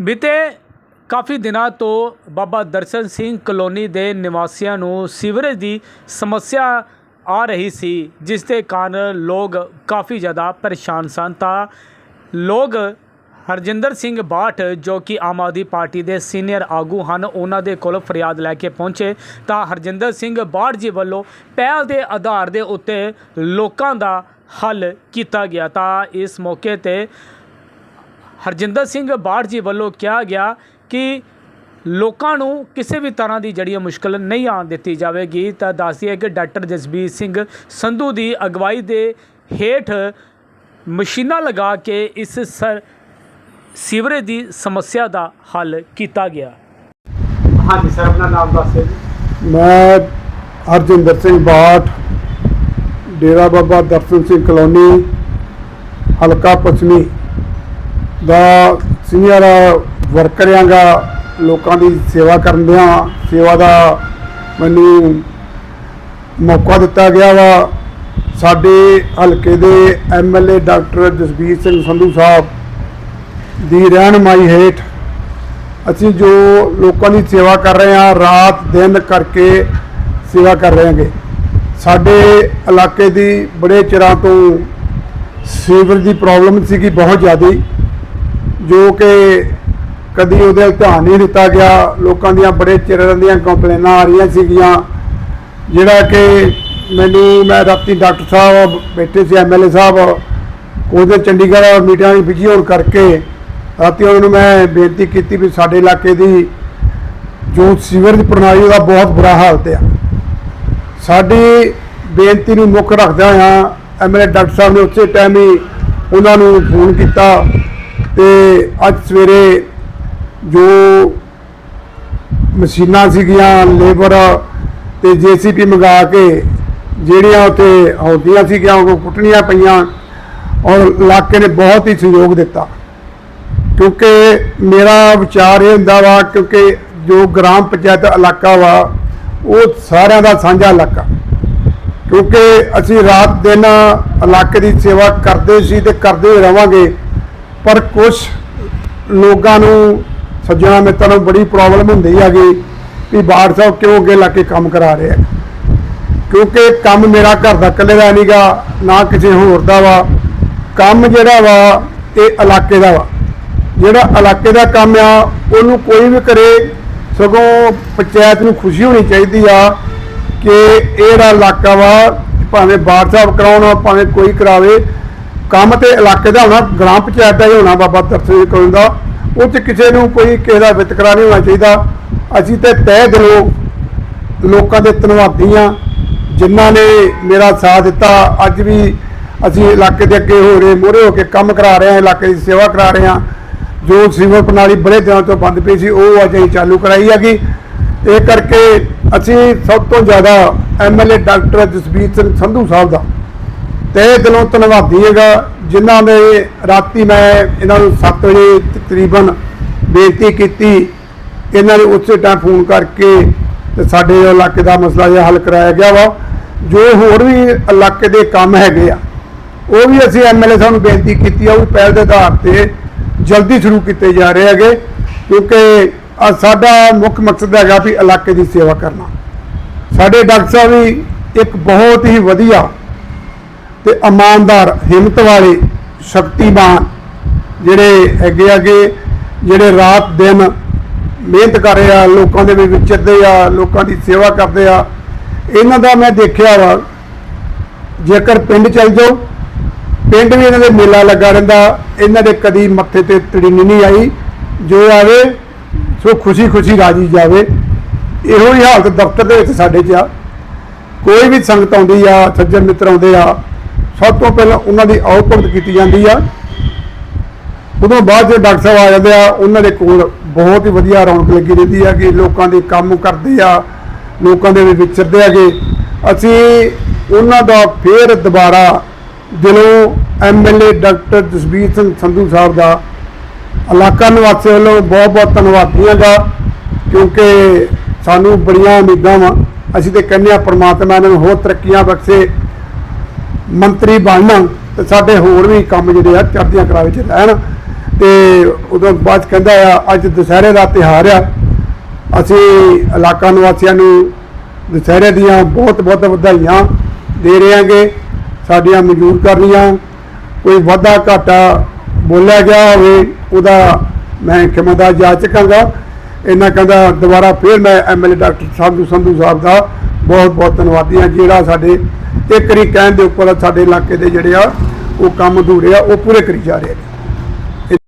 ਬੀਤੇ ਕਾਫੀ ਦਿਨਾਂ ਤੋਂ ਬਾਬਾ ਦਰਸ਼ਨ ਸਿੰਘ ਕਲੋਨੀ ਦੇ ਨਿਵਾਸੀਆਂ ਨੂੰ ਸੀਵਰੇਜ ਦੀ ਸਮੱਸਿਆ ਆ ਰਹੀ ਸੀ, ਜਿਸ ਦੇ ਕਾਰਨ ਲੋਕ ਕਾਫੀ ਜ਼ਿਆਦਾ ਪਰੇਸ਼ਾਨ ਸਨ। ਤਾਂ ਲੋਕ ਹਰਜਿੰਦਰ ਸਿੰਘ ਬਾਠ, ਜੋ ਕਿ ਆਮ ਆਦਮੀ ਪਾਰਟੀ ਦੇ ਸੀਨੀਅਰ ਆਗੂ ਹਨ, ਉਹਨਾਂ ਦੇ ਕੋਲ ਫਰਿਆਦ ਲੈ ਕੇ ਪਹੁੰਚੇ। ਤਾਂ ਹਰਜਿੰਦਰ ਸਿੰਘ ਬਾਠ ਜੀ ਵੱਲੋਂ ਪਹਿਲ ਦੇ ਆਧਾਰ ਦੇ ਉੱਤੇ ਲੋਕਾਂ ਦਾ ਹੱਲ ਕੀਤਾ ਗਿਆ। ਤਾਂ ਇਸ ਮੌਕੇ ਤੇ ਹਰਜਿੰਦਰ ਸਿੰਘ ਬਾੜ ਜੀ ਵੱਲੋਂ ਕਿਹਾ ਗਿਆ ਕਿ ਲੋਕਾਂ ਨੂੰ ਕਿਸੇ ਵੀ ਤਰ੍ਹਾਂ ਦੀ ਜਿਹੜੀ ਮੁਸ਼ਕਲ ਨਹੀਂ ਆਉਣ ਦਿੱਤੀ ਜਾਵੇਗੀ। ਤਾਂ ਦੱਸਦੀਏ ਕਿ ਡਾਕਟਰ ਜਸਬੀਰ ਸਿੰਘ ਸੰਧੂ ਦੀ ਅਗਵਾਈ ਦੇ ਹੇਠ ਮਸ਼ੀਨਾਂ ਲਗਾ ਕੇ ਇਸ ਸਰ ਸੀਵਰੇਜ ਦੀ ਸਮੱਸਿਆ ਦਾ ਹੱਲ ਕੀਤਾ ਗਿਆ। ਹਾਂਜੀ ਸਰ ਆਪਣਾ ਨਾਮ ਦੱਸਿਓ ਜੀ। ਮੈਂ ਹਰਜਿੰਦਰ ਸਿੰਘ ਬਾਠ ਡੇਰਾ ਬਾਬਾ ਦਰਸ਼ਨ ਸਿੰਘ ਕਲੋਨੀ ਹਲਕਾ ਪੱਛਮੀ। ਦਾ ਸੀਨੀਅਰ ਵਰਕਰ ਆਂਗਾ ਲੋਕਾਂ ਦੀ ਸੇਵਾ ਕਰਨ ਦਿਆਂ, ਸੇਵਾ ਦਾ ਮੈਨੂੰ ਮੌਕਾ ਦਿੱਤਾ ਗਿਆ ਵਾ। ਸਾਡੇ ਹਲਕੇ ਦੇ ਐਮਐਲਏ ਡਾਕਟਰ ਜਸਬੀਰ ਸਿੰਘ ਸੰਧੂ ਸਾਹਿਬ ਦੀ ਰਹਿਨਮਾਈ ਹੇਠ ਅਸੀਂ ਜੋ ਲੋਕਾਂ ਦੀ ਸੇਵਾ ਕਰ ਰਹੇ ਹਾਂ, ਰਾਤ ਦਿਨ ਕਰਕੇ ਸੇਵਾ ਕਰ ਰਹੇ ਹਾਂਗੇ। ਸਾਡੇ ਇਲਾਕੇ ਦੀ ਬੜੇ ਚਿਰਾਂ ਤੋਂ ਸੀਵਰ ਦੀ ਪ੍ਰੋਬਲਮ ਸੀਗੀ, ਬਹੁਤ ਜ਼ਿਆਦਾ। ਜੋ ਕਿ ਕਦੀ ਉਹਦੇ ਧਿਆਨ ਨਹੀਂ ਦਿੱਤਾ ਗਿਆ, ਲੋਕਾਂ ਦੀਆਂ ਬੜੇ ਚਿਰ ਦੀਆਂ ਕੰਪਲੇਨਾਂ ਆ ਰਹੀਆਂ ਸੀਗੀਆਂ, ਜਿਹੜਾ ਕਿ ਮੈਨੂੰ, ਮੈਂ ਰਾਤੀ ਡਾਕਟਰ ਸਾਹਿਬ ਬੈਠੇ ਸੀ ਐਮਐਲਏ ਸਾਹਿਬ, ਉਹਦੇ ਚੰਡੀਗੜ੍ਹ ਮੀਟਿੰਗਾਂ ਵਿੱਚ ਬਿਜ਼ੀ ਹੋਣ ਕਰਕੇ ਰਾਤੀ ਉਹਨਾਂ ਨੂੰ ਮੈਂ ਬੇਨਤੀ ਕੀਤੀ ਵੀ ਸਾਡੇ ਇਲਾਕੇ ਦੀ ਜੋ ਸੀਵਰ ਦੀ ਪ੍ਰਣਾਲੀ ਉਹਦਾ ਬਹੁਤ ਬੁਰਾ ਹਾਲਤ ਆ। ਸਾਡੀ ਬੇਨਤੀ ਨੂੰ ਮੁੱਖ ਰੱਖਦਿਆਂ ਹੋਇਆਂ ਐਮਐਲਏ ਡਾਕਟਰ ਸਾਹਿਬ ਨੇ ਉਸੇ ਟਾਈਮ ਹੀ ਉਹਨਾਂ ਨੂੰ ਫੋਨ ਕੀਤਾ। ਤੇ ਅੱਜ ਸਵੇਰੇ ਜੋ ਮਸ਼ੀਨਾਂ ਸੀਗੀਆਂ ਲੇਬਰ ਤੇ ਜੀਸੀਪੀ ਮੰਗਾ ਕੇ ਜਿਹੜੀਆਂ ਉੱਥੇ ਹੌਦੀਆਂ ਸੀਗੀਆਂ ਉਹ ਕੁੱਟਣੀਆਂ ਪਈਆਂ ਔਰ ਇਲਾਕੇ ਨੇ ਬਹੁਤ ਹੀ ਸਹਿਯੋਗ ਦਿੱਤਾ। ਕਿਉਂਕਿ ਮੇਰਾ ਵਿਚਾਰ ਇਹ ਹੁੰਦਾ ਵਾ, ਕਿਉਂਕਿ ਜੋ ਗ੍ਰਾਮ ਪੰਚਾਇਤ ਇਲਾਕਾ ਵਾ, ਉਹ ਸਾਰਿਆਂ ਦਾ ਸਾਂਝਾ ਇਲਾਕਾ। ਕਿਉਂਕਿ ਅਸੀਂ ਰਾਤ ਦਿਨ ਇਲਾਕੇ ਦੀ ਸੇਵਾ ਕਰਦੇ ਸੀ ਤੇ ਕਰਦੇ ਰਵਾਂਗੇ। ਪਰ ਕੁਝ ਲੋਕਾਂ ਨੂੰ, ਸੱਜਣਾ ਮਿੱਤਰਾਂ ਨੂੰ ਬੜੀ ਪ੍ਰੋਬਲਮ ਹੁੰਦੀ ਹੈਗੀ ਵੀ ਬਾੜ ਸਾਹਿਬ ਕਿਉਂ ਅੱਗੇ ਲਾ ਕੇ ਕੰਮ ਕਰਾ ਰਹੇ ਆ। ਕਿਉਂਕਿ ਕੰਮ ਮੇਰਾ ਘਰ ਦਾ ਇਕੱਲੇ ਦਾ ਨਹੀਂਗਾ ਨਾ ਕਿਸੇ ਹੋਰ ਦਾ ਵਾ। ਕੰਮ ਜਿਹੜਾ ਵਾ, ਇਹ ਇਲਾਕੇ ਦਾ ਵਾ। ਜਿਹੜਾ ਇਲਾਕੇ ਦਾ ਕੰਮ ਆ, ਉਹਨੂੰ ਕੋਈ ਵੀ ਕਰੇ, ਸਗੋਂ ਪੰਚਾਇਤ ਨੂੰ ਖੁਸ਼ੀ ਹੋਣੀ ਚਾਹੀਦੀ ਆ ਕਿ ਇਹ ਜਿਹੜਾ ਇਲਾਕਾ ਵਾ, ਭਾਵੇਂ ਬਾੜ ਸਾਹਿਬ ਕਰਾਉਣ ਭਾਵੇਂ ਕੋਈ ਕਰਾਵੇ ਕੰਮ ਤੇ ਇਲਾਕੇ ਦਾ ਹੋਣਾ, ਗ੍ਰਾਮ ਪੰਚਾਇਤ ਦਾ ਹੀ ਹੋਣਾ ਬਾਬਾ ਦਰਸ਼ਨ ਕੋਲ ਦਾ। ਉਹ ਚ ਕਿਸੇ ਨੂੰ ਕੋਈ ਕਿਸੇ ਦਾ ਵਿਤਕਰਾ ਨਹੀਂ ਹੋਣਾ ਚਾਹੀਦਾ। ਅਸੀਂ ਤੇ ਤਹਿ ਦਿਲੋਂ ਲੋਕਾਂ ਦੇ ਧੰਨਵਾਦੀ ਆ ਜਿਨ੍ਹਾਂ ਨੇ ਮੇਰਾ ਸਾਥ ਦਿੱਤਾ। ਅੱਜ ਵੀ ਅਸੀਂ ਇਲਾਕੇ ਦੇ ਅੱਗੇ ਹੋ ਰਹੇ ਮੋਰੇ ਹੋ ਕੇ ਕੰਮ ਕਰਾ ਰਹੇ ਹਾਂ, ਇਲਾਕੇ ਦੀ ਸੇਵਾ ਕਰਾ ਰਹੇ ਹਾਂ। ਜੋ ਸੀਵਰ ਪ੍ਰਣਾਲੀ ਬੜੇ ਦਿਨਾਂ ਤੋਂ ਬੰਦ ਪਈ ਸੀ, ਉਹ ਅੱਜ ਅਸੀਂ ਚਾਲੂ ਕਰਾਈ ਹੈਗੀ। ਇਹ ਕਰਕੇ ਅਸੀਂ ਸਭ ਤੋਂ ਜ਼ਿਆਦਾ ਐਮਐਲਏ ਡਾਕਟਰ ਜਸਬੀਰ ਸਿੰਘ ਸੰਧੂ ਸਾਹਿਬ ਦਾ ਤਹਿ ਦਿਲੋਂ ਧੰਨਵਾਦੀ ਹੈਗਾ, ਜਿਨ੍ਹਾਂ ਨੇ ਰਾਤੀ ਮੈਂ ਇਹਨਾਂ ਨੂੰ 7 ਵਜੇ ਤਕਰੀਬਨ ਬੇਨਤੀ ਕੀਤੀ, ਇਹਨਾਂ ਨੇ ਉਸੇ ਟਾਈਮ ਫੋਨ ਕਰਕੇ ਤੇ ਸਾਡੇ ਇਲਾਕੇ ਦਾ ਮਸਲਾ ਜਿਹਾ ਹੱਲ ਕਰਾਇਆ ਗਿਆ ਵਾ। ਜੋ ਹੋਰ ਵੀ ਇਲਾਕੇ ਦੇ ਕੰਮ ਹੈਗੇ ਆ, ਉਹ ਵੀ ਅਸੀਂ ਐਮਐਲਏ ਸਾਹਿਬ ਨੂੰ ਬੇਨਤੀ ਕੀਤੀ ਆ, ਉਹ ਵੀ ਪਹਿਲ ਦੇ ਆਧਾਰ ਤੇ ਜਲਦੀ ਸ਼ੁਰੂ ਕੀਤੇ ਜਾ ਰਹੇ ਹੈਗੇ, ਕਿਉਂਕਿ ਸਾਡਾ ਮੁੱਖ ਮਕਸਦ ਹੈਗਾ ਵੀ ਇਲਾਕੇ ਦੀ ਸੇਵਾ ਕਰਨਾ। ਸਾਡੇ ਡਾਕਟਰ ਸਾਹਿਬ ਵੀ ਇੱਕ ਬਹੁਤ ਹੀ ਵਧੀਆ ਤੇ ਇਮਾਨਦਾਰ, ਹਿੰਮਤ ਵਾਲੇ, ਸ਼ਕਤੀਮਾਨ ਜਿਹੜੇ ਹੈਗੇ ਅੱਗੇ ਜਿਹੜੇ ਰਾਤ ਦਿਨ ਮਿਹਨਤ ਕਰ ਰਹੇ ਆ, ਲੋਕਾਂ ਦੇ ਵਿੱਚ ਵਿਚਰਦੇ ਆ, ਲੋਕਾਂ ਦੀ ਸੇਵਾ ਕਰਦੇ ਆ, ਇਹਨਾਂ ਦਾ ਮੈਂ ਦੇਖਿਆ ਵਾ, ਜੇਕਰ ਪਿੰਡ ਚੱਲ ਜਾਓ, ਪਿੰਡ ਵੀ ਇਹਨਾਂ ਦੇ ਮੇਲਾ ਲੱਗਾ ਰਹਿੰਦਾ, ਇਹਨਾਂ ਦੇ ਕਦੀ ਮੱਥੇ ਤੇ ਤੜੀਨੀ ਨਹੀਂ ਆਈ, ਜੋ ਆਵੇ, ਸੋ ਖੁਸ਼ੀ ਖੁਸ਼ੀ ਰਾਜੀ ਜਾਵੇ। ਇਹੋ ਹੀ ਹਾਲਤ ਦਫ਼ਤਰ ਦੇ ਵਿੱਚ ਸਾਡੇ 'ਚ ਆ। ਕੋਈ ਵੀ ਸੰਗਤ ਆਉਂਦੀ ਆ, ਸੱਜਣ ਮਿੱਤਰ ਆਉਂਦੇ ਆ ਸਭ ਤੋਂ ਪਹਿਲਾਂ ਉਹਨਾਂ ਦੀ ਆਓ ਕੀਤੀ ਜਾਂਦੀ ਆ। ਉਦੋਂ ਬਾਅਦ ਜੇ ਡਾਕਟਰ ਸਾਹਿਬ ਆ ਜਾਂਦੇ ਆ, ਉਹਨਾਂ ਦੇ ਕੋਲ ਬਹੁਤ ਹੀ ਵਧੀਆ ਰੌਣਕ ਲੱਗੀ ਰਹਿੰਦੀ ਆ ਕਿ ਲੋਕਾਂ ਦੇ ਕੰਮ ਕਰਦੇ ਆ, ਲੋਕਾਂ ਦੇ ਵਿਚਰਦੇ ਆਗੇ ਅਸੀਂ ਉਹਨਾਂ ਦਾ ਫੇਰ ਦੁਬਾਰਾ ਦਿਲੋਂ ਐਮਐਲਏ ਡਾਕਟਰ ਜਸਬੀਰ ਸਿੰਘ ਸੰਧੂ ਸਾਹਿਬ ਦਾ ਇਲਾਕਾ ਨਿਵਾਸੀ ਵੱਲੋਂ ਬਹੁਤ ਬਹੁਤ ਧੰਨਵਾਦੀਆਂ ਦਾ ਕਿਉਂਕਿ ਸਾਨੂੰ ਬੜੀਆਂ ਉਮੀਦਾਂ ਵਾ। ਅਸੀਂ ਤੇ ਕਹਿੰਦੇ ਆ, ਪ੍ਰਮਾਤਮਾ ਇਹਨਾਂ ਨੂੰ ਹੋਰ ਤਰੱਕੀਆਂ ਬਖਸ਼ੇ। ਮੰਤਰੀ ਬਣਨ ਤੇ ਸਾਡੇ ਹੋਰ ਵੀ ਕੰਮ ਜਿਹੜੇ ਆ ਚੜ੍ਹਦੀਆਂ ਕਲਾ ਵਿੱਚ ਰਹਿਣ। ਤੇ ਉਦੋਂ ਬਾਅਦ 'ਚ ਕਹਿੰਦਾ ਆ, ਅੱਜ ਦੁਸਹਿਰੇ ਦਾ ਤਿਉਹਾਰ ਆ। ਅਸੀਂ ਇਲਾਕਾ ਨਿਵਾਸੀਆਂ ਨੂੰ ਦੁਸਹਿਰੇ ਦੀਆਂ ਬਹੁਤ ਬਹੁਤ ਵਧਾਈਆਂ ਦੇ ਰਹੇਗੇ ਸਾਡੀਆਂ ਮਨਜ਼ੂਰ ਕਰਨੀਆਂ। ਕੋਈ ਵਾਧਾ ਘਾਟਾ ਬੋਲਿਆ ਗਿਆ ਹੋਵੇ, ਉਹਦਾ ਮੈਂ ਖਿਮਾ ਜਾ ਚੁੱਕਾਂਗਾ। ਇਹਨਾਂ ਕਹਿੰਦਾ, ਦੁਬਾਰਾ ਫਿਰ ਮੈਂ ਐਮਐਲਏ ਡਾਕਟਰ ਸਾਧੂ ਸੰਧੂ ਸਾਹਿਬ ਦਾ ਬਹੁਤ ਬਹੁਤ ਧੰਨਵਾਦੀ ਹਾਂ, ਜਿਹੜਾ ਸਾਡੇ ਇੱਕ ਰੀ ਕਹਿਣ ਦੇ ਉੱਪਰ ਸਾਡੇ ਇਲਾਕੇ ਦੇ ਜਿਹੜੇ ਆ, ਉਹ ਕੰਮ ਅਧੂਰੇ ਆ, ਉਹ ਪੂਰੇ ਕਰੀ ਜਾ ਰਹੇ ਨੇ।